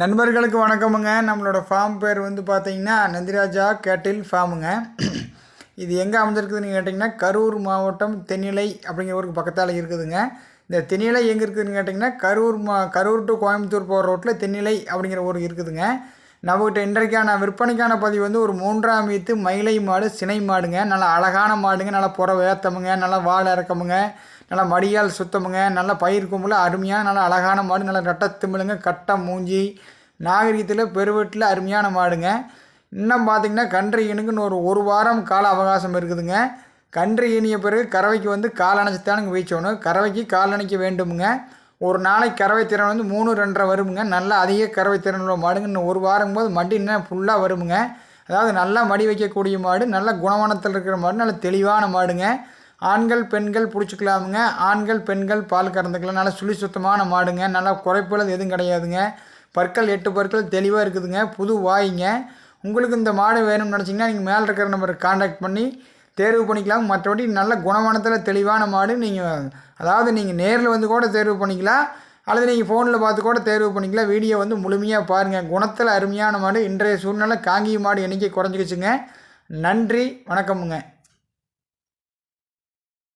நண்பர்களுக்கு வணக்கமுங்க. நம்மளோட ஃபார்ம் பேர் வந்து பார்த்தீங்கன்னா நந்திராஜா கேட்டில் ஃபார்முங்க இது எங்கே அமைஞ்சிருக்குதுன்னு கேட்டிங்கன்னா கரூர் மாவட்டம் தென்னிலை அப்படிங்கிற ஊருக்கு பக்கத்தால் இருக்குதுங்க. இந்த தென்னிலை எங்கே இருக்குதுன்னு கேட்டிங்கன்னா கரூர் மா கரூர் டு கோயம்புத்தூர் போகிற ரோட்டில் தென்னிலை அப்படிங்கிற ஊர் இருக்குதுங்க. நம்மகிட்ட இன்றைக்கான விற்பனைக்கான பதிவு வந்து ஒரு மூன்றாம் வீத்து மயிலை மாடு சினை மாடுங்க. நல்லா அழகான மாடுங்க. நல்லா புற வேத்தமுங்க நல்லா வாழை இறக்கமுங்க. நல்லா மடியால் சுத்தமுங்க. நல்லா பயிர் கும்பல அருமையாக நல்லா அழகான மாடு. நல்லா ரெட்டத்துமிழுங்க கட்டம் மூஞ்சி. நாகரிகத்தில் பெருவெட்டில் அருமையான மாடுங்க. இன்னும் பார்த்தீங்கன்னா கன்று ஈனுக்குன்னு ஒரு ஒரு வாரம் கால அவகாசம் இருக்குதுங்க. கன்று ஈனிய பிறகு கறவைக்கு வந்து கால் அணைச்சித்தானுங்க வீச்சணும் கறவைக்கு கால் அணைக்க வேண்டுமுங்க. ஒரு நாளைக்கு கறவை திறன் வந்து மூணு ரெண்டரை வருமுங்க. நல்லா அதிக கறவை திறன் மாடுங்கன்னு மாடுங்க இன்னும் ஒரு வாரம் போது மடி இன்னும் ஃபுல்லாக வருமுங்க. அதாவது நல்லா மடி வைக்கக்கூடிய மாடு நல்ல குணவனத்தில் இருக்கிற மாடு நல்ல தெளிவான மாடுங்க. ஆண்கள் பெண்கள் பிடிச்சிக்கலாமுங்க. ஆண்கள் பெண்கள் பால் கறந்துக்கலாம். நல்லா சுழி சுத்தமான மாடுங்க. நல்லா குறைப்புள்ளது எதுவும் கிடையாதுங்க. பற்கள் எட்டு பற்கள் தெளிவாக இருக்குதுங்க. புது வாய்ங்க. உங்களுக்கு இந்த மாடு வேணும்னு நினச்சிங்கன்னா நீங்கள் மேலே இருக்கிற நம்பருக்கு காண்டாக்ட் பண்ணி தேர்வு பண்ணிக்கலாம். மற்றபடி நல்ல குணமானத்தில் தெளிவான மாடு. நீங்கள் அதாவது நீங்கள் நேரில் வந்து கூட தேர்வு பண்ணிக்கலாம். அல்லது நீங்கள் ஃபோனில் பார்த்து கூட தேர்வு பண்ணிக்கலாம். வீடியோ வந்து முழுமையாக பாருங்கள் குணத்தில் அருமையான மாடு. இன்றைய சூழ்நிலை காங்கி மாடு எண்ணிக்கை குறைஞ்சிக்கிச்சுங்க நன்றி. வணக்கமுங்க.